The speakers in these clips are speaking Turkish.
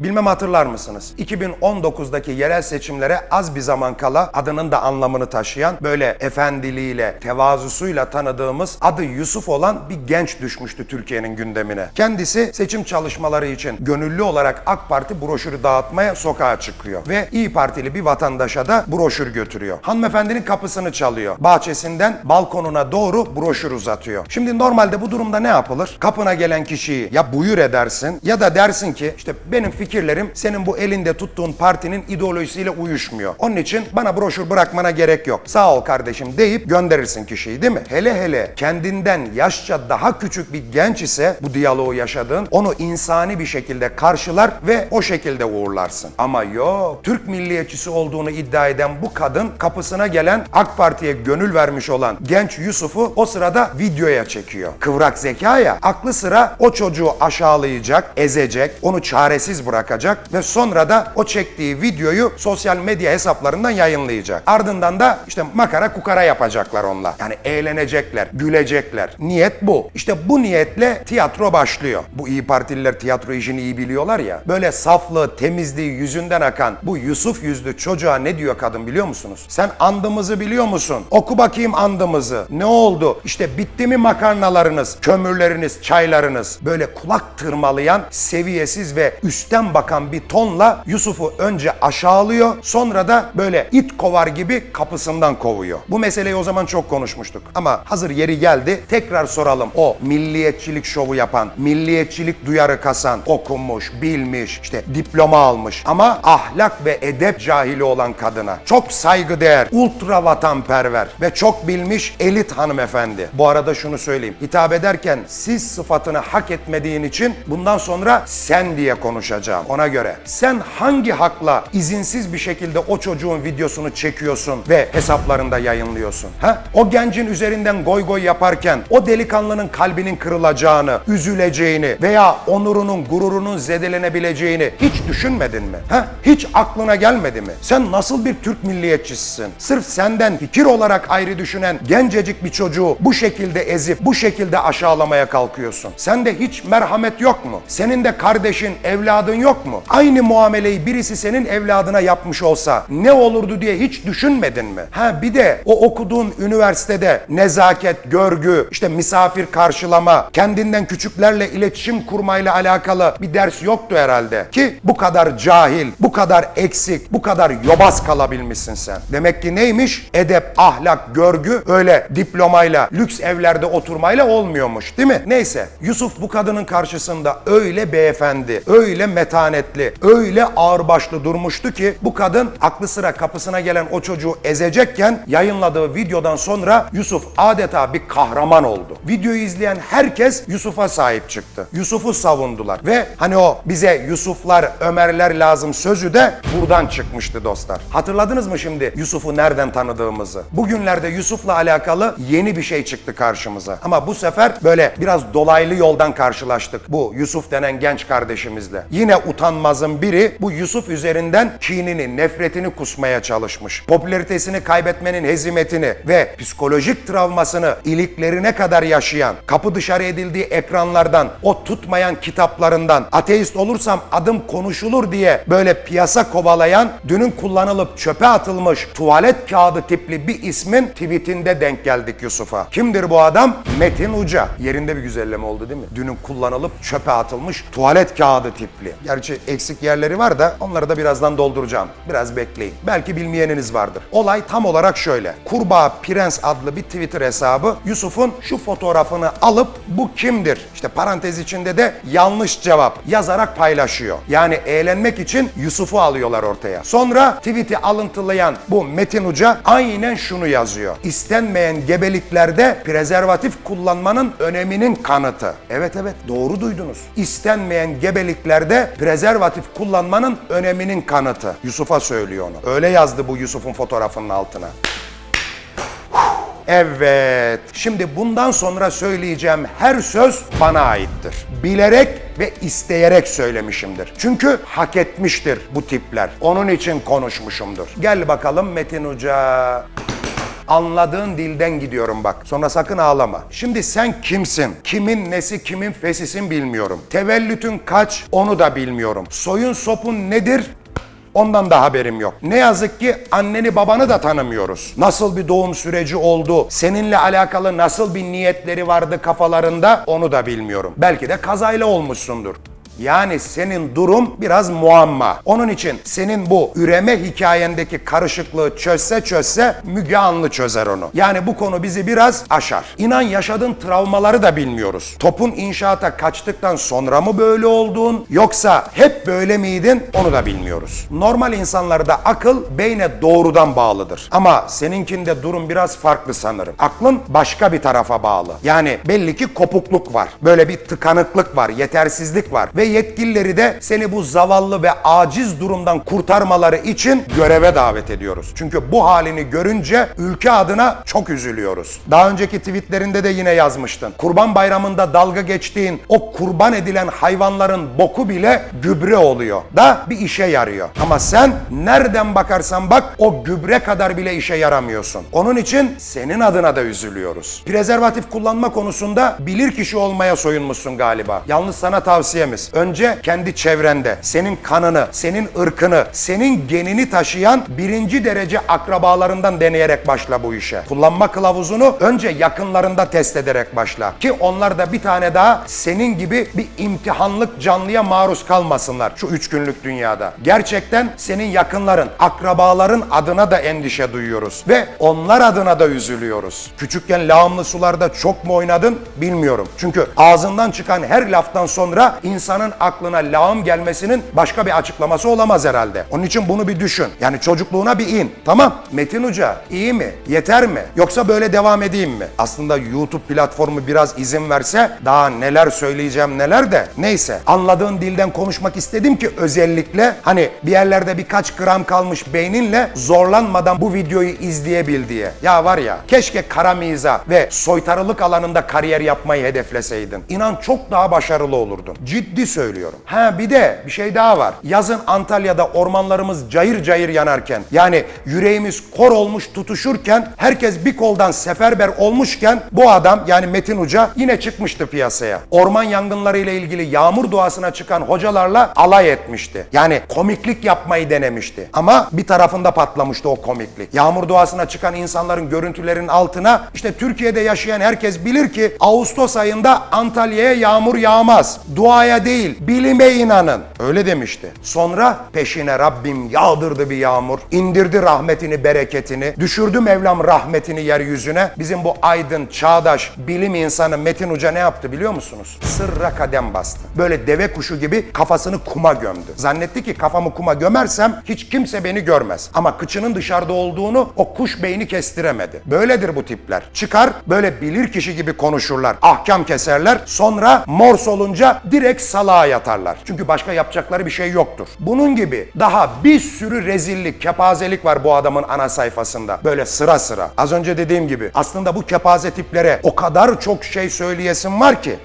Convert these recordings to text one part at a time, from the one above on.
Bilmem hatırlar mısınız? 2019'daki yerel seçimlere az bir zaman kala adının da anlamını taşıyan böyle efendiliğiyle, tevazusuyla tanıdığımız adı Yusuf olan bir genç düşmüştü Türkiye'nin gündemine. Kendisi seçim çalışmaları için gönüllü olarak AK Parti broşürü dağıtmaya sokağa çıkıyor ve İyi Partili bir vatandaşa da broşür götürüyor. Hanımefendinin kapısını çalıyor. Bahçesinden balkonuna doğru broşür uzatıyor. Şimdi normalde bu durumda ne yapılır? Kapına gelen kişiyi ya buyur edersin ya da dersin ki işte benim fikirlerim senin bu elinde tuttuğun partinin ideolojisiyle uyuşmuyor. Onun için bana broşür bırakmana gerek yok. Sağ ol kardeşim deyip gönderirsin kişiyi değil mi? Hele hele kendinden yaşça daha küçük bir genç ise bu diyaloğu yaşadığın onu insani bir şekilde karşılar ve o şekilde uğurlarsın. Ama yok Türk milliyetçisi olduğunu iddia eden bu kadın kapısına gelen AK Parti'ye gönül vermiş olan genç Yusuf'u o sırada videoya çekiyor. Kıvrak zeka ya aklı sıra o çocuğu aşağılayacak, ezecek, onu çaresiz bırakacak ve sonra da o çektiği videoyu sosyal medya hesaplarından yayınlayacak. Ardından da işte makara kukara yapacaklar onunla. Yani eğlenecekler, gülecekler. Niyet bu. İşte bu niyetle tiyatro başlıyor. Bu iyi partililer tiyatro işini iyi biliyorlar ya. Böyle saflığı, temizliği yüzünden akan bu Yusuf yüzlü çocuğa ne diyor kadın biliyor musunuz? Sen andımızı biliyor musun? Oku bakayım andımızı. Ne oldu? İşte bitti mi makarnalarınız, kömürleriniz, çaylarınız? Böyle kulak tırmalayan, seviyesiz ve üstten bakan bir tonla Yusuf'u önce aşağılıyor, sonra da böyle it kovar gibi kapısından kovuyor. Bu meseleyi o zaman çok konuşmuştuk. Ama hazır yeri geldi, tekrar soralım. O milliyetçilik şovu yapan, milliyetçilik duyarı kasan, okumuş, bilmiş, işte diploma almış ama ahlak ve edep cahili olan kadına çok saygıdeğer, ultra vatanperver ve çok bilmiş elit hanımefendi. Bu arada şunu söyleyeyim. Hitap ederken siz sıfatını hak etmediğin için bundan sonra sen diye konuşacağım. Ona göre sen hangi hakla izinsiz bir şekilde o çocuğun videosunu çekiyorsun ve hesaplarında yayınlıyorsun? Ha? O gencin üzerinden goy goy yaparken o delikanlının kalbinin kırılacağını, üzüleceğini veya onurunun, gururunun zedelenebileceğini hiç düşünmedin mi? Ha? Hiç aklına gelmedi mi? Sen nasıl bir Türk milliyetçisisin? Sırf senden fikir olarak ayrı düşünen gencecik bir çocuğu bu şekilde ezip bu şekilde aşağılamaya kalkıyorsun. Sende hiç merhamet yok mu? Senin de kardeşin, evladın yok mu? Aynı muameleyi birisi senin evladına yapmış olsa ne olurdu diye hiç düşünmedin mi? Ha bir de o okuduğun üniversitede nezaket, görgü, işte misafir karşılama, kendinden küçüklerle iletişim kurmayla alakalı bir ders yoktu herhalde. Ki bu kadar cahil, bu kadar eksik, bu kadar yobaz kalabilmişsin sen. Demek ki neymiş? Edep, ahlak, görgü öyle diplomayla, lüks evlerde oturmayla olmuyormuş değil mi? Neyse Yusuf bu kadının karşısında öyle beyefendi, öyle metanetli, öyle ağırbaşlı durmuştu ki bu kadın aklı sıra kapısına gelen o çocuğu ezecekken yayınladığı videodan sonra Yusuf adeta bir kahraman oldu. Videoyu izleyen herkes Yusuf'a sahip çıktı. Yusuf'u savundular ve hani o bize Yusuflar, Ömerler lazım sözü de buradan çıkmıştı dostlar. Hatırladınız mı şimdi Yusuf'u nereden tanıdığımızı? Bugünlerde Yusuf'la alakalı yeni bir şey çıktı karşımıza. Ama bu sefer böyle biraz dolaylı yoldan karşılaştık bu Yusuf denen genç kardeşimizle. Yine utanmazın biri bu Yusuf üzerinden kinini, nefretini kusmaya çalışmış. Popülaritesini kaybetmenin hezimetini ve psikolojik travmasını iliklerine kadar yaşayan, kapı dışarı edildiği ekranlardan, o tutmayan kitaplarından, ateist olursam adım konuşulur diye böyle piyasa kovalayan, dünün kullanılıp çöpe atılmış tuvalet kağıdı tipli bir ismin tweetinde denk geldik Yusuf'a. Kimdir bu adam? Metin Uca. Yerinde bir güzelleme oldu değil mi? Dünün kullanılıp çöpe atılmış tuvalet kağıdı tipli. Gerçi eksik yerleri var da onları da birazdan dolduracağım. Biraz bekleyin. Belki bilmeyeniniz vardır. Olay tam olarak şöyle. Kurbağa Prens adlı bir Twitter hesabı Yusuf'un şu fotoğrafını alıp bu kimdir? İşte parantez içinde de yanlış cevap yazarak paylaşıyor. Yani eğlenmek için Yusuf'u alıyorlar ortaya. Sonra tweet'i alıntılayan bu Metin Uca aynen şunu yazıyor. İstenmeyen gebeliklerde prezervatif kullanmanın öneminin kanıtı. Evet evet doğru duydunuz. İstenmeyen gebeliklerde prezervatif kullanmanın öneminin kanıtı. Yusuf'a söylüyor onu. Öyle yazdı bu Yusuf'un fotoğrafının altına. Evet. Şimdi bundan sonra söyleyeceğim her söz bana aittir. Bilerek ve isteyerek söylemişimdir. Çünkü hak etmiştir bu tipler. Onun için konuşmuşumdur. Gel bakalım Metin Hoca. Anladığın dilden gidiyorum bak. Sonra sakın ağlama. Şimdi sen kimsin? Kimin nesi, kimin fesisin bilmiyorum. Tevellütün kaç onu da bilmiyorum. Soyun sopun nedir? Ondan da haberim yok. Ne yazık ki anneni babanı da tanımıyoruz. Nasıl bir doğum süreci oldu, seninle alakalı nasıl bir niyetleri vardı kafalarında onu da bilmiyorum. Belki de kazayla olmuşsundur. Yani senin durum biraz muamma. Onun için senin bu üreme hikayendeki karışıklığı çözse çözse Müge Anlı çözer onu. Yani bu konu bizi biraz aşar. İnan yaşadığın travmaları da bilmiyoruz. Topun inşaata kaçtıktan sonra mı böyle oldun yoksa hep böyle miydin onu da bilmiyoruz. Normal insanlarda akıl beyne doğrudan bağlıdır. Ama seninkinde durum biraz farklı sanırım. Aklın başka bir tarafa bağlı. Yani belli ki kopukluk var. Böyle bir tıkanıklık var, yetersizlik var ve yetkilileri de seni bu zavallı ve aciz durumdan kurtarmaları için göreve davet ediyoruz. Çünkü bu halini görünce ülke adına çok üzülüyoruz. Daha önceki tweetlerinde de yine yazmıştın. Kurban Bayramı'nda dalga geçtiğin o kurban edilen hayvanların boku bile gübre oluyor da bir işe yarıyor. Ama sen nereden bakarsan bak o gübre kadar bile işe yaramıyorsun. Onun için senin adına da üzülüyoruz. Prezervatif kullanma konusunda bilir kişi olmaya soyunmuşsun galiba. Yalnız sana tavsiyemiz. Önce kendi çevrende senin kanını, senin ırkını, senin genini taşıyan birinci derece akrabalarından deneyerek başla bu işe. Kullanma kılavuzunu önce yakınlarında test ederek başla. Ki onlar da bir tane daha senin gibi bir imtihanlık canlıya maruz kalmasınlar şu üç günlük dünyada. Gerçekten senin yakınların, akrabaların adına da endişe duyuyoruz. Ve onlar adına da üzülüyoruz. Küçükken lağımlı sularda çok mu oynadın bilmiyorum. Çünkü ağzından çıkan her laftan sonra insanın aklına lağım gelmesinin başka bir açıklaması olamaz herhalde. Onun için bunu bir düşün. Yani çocukluğuna bir in. Tamam. Metin Hoca iyi mi? Yeter mi? Yoksa böyle devam edeyim mi? Aslında YouTube platformu biraz izin verse daha neler söyleyeceğim neler de neyse. Anladığın dilden konuşmak istedim ki özellikle hani bir yerlerde birkaç gram kalmış beyninle zorlanmadan bu videoyu izleyebil diye. Ya var ya keşke kara miza ve soytarılık alanında kariyer yapmayı hedefleseydin. İnan çok daha başarılı olurdun. Ciddi söylüyorum. Ha bir de bir şey daha var. Yazın Antalya'da ormanlarımız cayır cayır yanarken yani yüreğimiz kor olmuş tutuşurken herkes bir koldan seferber olmuşken bu adam yani Metin Hoca yine çıkmıştı piyasaya. Orman yangınları ile ilgili yağmur duasına çıkan hocalarla alay etmişti. Yani komiklik yapmayı denemişti. Ama bir tarafında patlamıştı o komiklik. Yağmur duasına çıkan insanların görüntülerinin altına işte Türkiye'de yaşayan herkes bilir ki Ağustos ayında Antalya'ya yağmur yağmaz. Duaya değil, bilime inanın. Öyle demişti. Sonra peşine Rabbim yağdırdı bir yağmur, indirdi rahmetini, bereketini, düşürdü Mevlam rahmetini yeryüzüne. Bizim bu aydın, çağdaş, bilim insanı Metin Hoca ne yaptı biliyor musunuz? Sırra kadem bastı. Böyle deve kuşu gibi kafasını kuma gömdü. Zannetti ki kafamı kuma gömersem hiç kimse beni görmez. Ama kıçının dışarıda olduğunu o kuş beyni kestiremedi. Böyledir bu tipler. Çıkar böyle bilir kişi gibi konuşurlar. Ahkam keserler. Sonra mors olunca direkt salağa yatarlar. Çünkü başka yapacakları bir şey yoktur. Bunun gibi daha bir sürü rezillik, kepazelik var bu adamın ana sayfasında. Böyle sıra sıra. Az önce dediğim gibi aslında bu kepaze tiplere o kadar çok şey söyleyesim var ki.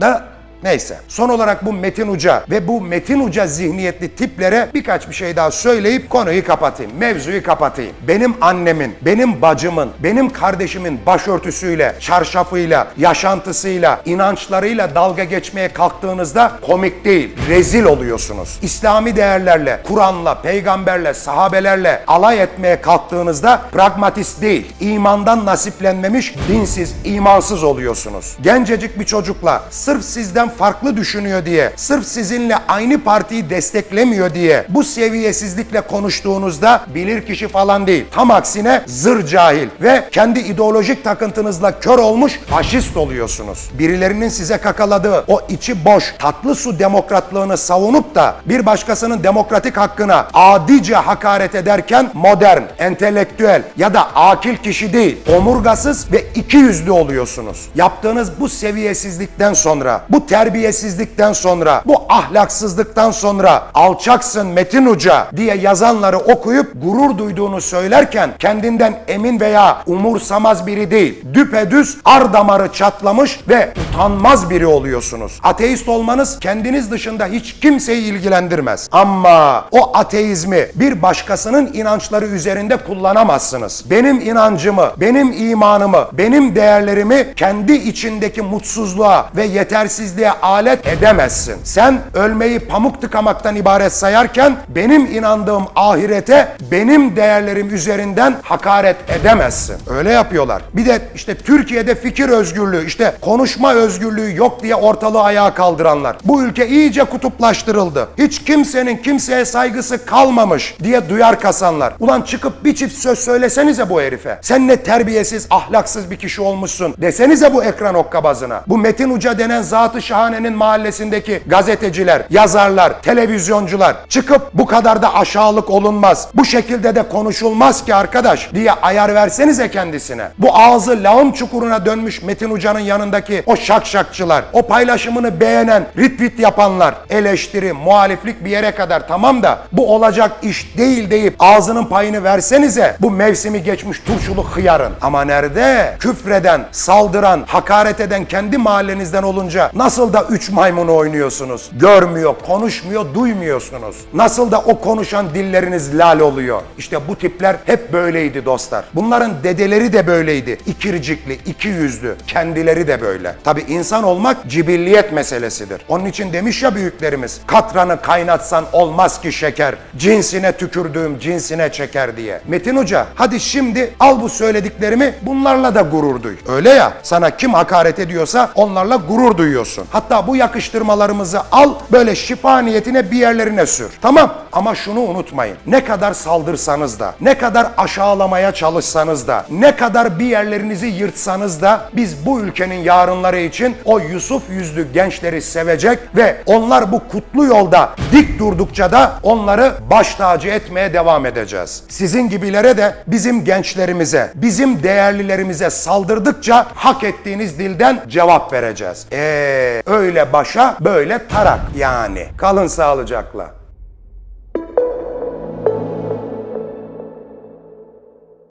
Da Neyse. Son olarak bu Metin Uca ve bu Metin Uca zihniyetli tiplere birkaç bir şey daha söyleyip konuyu kapatayım. Mevzuyu kapatayım. Benim annemin, benim bacımın, benim kardeşimin başörtüsüyle, çarşafıyla, yaşantısıyla, inançlarıyla dalga geçmeye kalktığınızda komik değil, rezil oluyorsunuz. İslami değerlerle, Kur'an'la, peygamberle, sahabelerle alay etmeye kalktığınızda pragmatist değil, imandan nasiplenmemiş, dinsiz, imansız oluyorsunuz. Gencecik bir çocukla sırf sizden farklı düşünüyor diye, sırf sizinle aynı partiyi desteklemiyor diye bu seviyesizlikle konuştuğunuzda bilir kişi falan değil. Tam aksine zır cahil ve kendi ideolojik takıntınızla kör olmuş faşist oluyorsunuz. Birilerinin size kakaladığı o içi boş tatlı su demokratlığını savunup da bir başkasının demokratik hakkına adice hakaret ederken modern, entelektüel ya da akil kişi değil, omurgasız ve iki yüzlü oluyorsunuz. Yaptığınız bu seviyesizlikten sonra, bu ter terbiyesizlikten sonra, bu ahlaksızlıktan sonra alçaksın Metin Uca diye yazanları okuyup gurur duyduğunu söylerken kendinden emin veya umursamaz biri değil. Düpedüz ar damarı çatlamış ve utanmaz biri oluyorsunuz. Ateist olmanız kendiniz dışında hiç kimseyi ilgilendirmez. Ama o ateizmi bir başkasının inançları üzerinde kullanamazsınız. Benim inancımı, benim imanımı, benim değerlerimi kendi içindeki mutsuzluğa ve yetersizliğe alet edemezsin. Sen ölmeyi pamuk tıkamaktan ibaret sayarken benim inandığım ahirete benim değerlerim üzerinden hakaret edemezsin. Öyle yapıyorlar. Bir de işte Türkiye'de fikir özgürlüğü, işte konuşma özgürlüğü yok diye ortalığı ayağa kaldıranlar. Bu ülke iyice kutuplaştırıldı. Hiç kimsenin kimseye saygısı kalmamış diye duyar kasanlar. Ulan çıkıp bir çift söz söylesenize bu herife. Sen ne terbiyesiz, ahlaksız bir kişi olmuşsun. Desenize bu ekran okkabazına. Bu Metin Uca denen Zat-ı Şahane'nin mahallesindeki gazeteciler, yazarlar, televizyoncular çıkıp bu kadar da aşağılık olunmaz. Bu şekilde de konuşulmaz ki arkadaş diye ayar versenize kendisine. Bu ağzı lağım çukuruna dönmüş Metin Uca'nın yanındaki o şakşakçılar, o paylaşımını beğenen, retweet yapanlar, eleştiri, muhaliflik bir yere kadar tamam da bu olacak iş değil deyip ağzının payını versenize bu mevsimi geçmiş turşulu hıyarın. Ama nerede? Küfreden, saldıran, hakaret eden kendi mahallenizden olunca nasıl da üç maymunu oynuyorsunuz? Görmüyor, konuşmuyor, duymuyorsunuz. Nasıl da o konuşan dilleriniz lal oluyor. İşte bu tipler hep böyleydi dostlar. Bunların dedeleri de böyleydi. İkircikli, iki yüzlü. Kendileri de böyle. Tabi insan olmak cibilliyet meselesidir. Onun için demiş ya büyüklerimiz, katranı kaynatsan olmaz ki şeker. Cinsine tükürdüğüm cinsine çeker diye. Metin Hoca hadi şimdi al bu söylediklerimi bunlarla da gurur duy. Öyle ya sana kim hakaret ediyorsa onlarla gurur duyuyorsun. Hatta bu yakıştırmalarımızı al böyle şifa niyetine bir yerlerine sür. Tamam ama şunu unutmayın. Ne kadar saldırsanız da, ne kadar aşağılamaya çalışsanız da, ne kadar bir yerlerinizi yırtsanız da biz bu ülkenin yarınları için o Yusuf yüzlü gençleri sevecek ve onlar bu kutlu yolda dik durdukça da onları baş tacı etmeye devam edeceğiz. Sizin gibilere de bizim gençlerimize, bizim değerlilerimize saldırdıkça hak ettiğiniz dilden cevap vereceğiz. Eee öyle başa böyle tarak yani. Kalın sağlıcakla.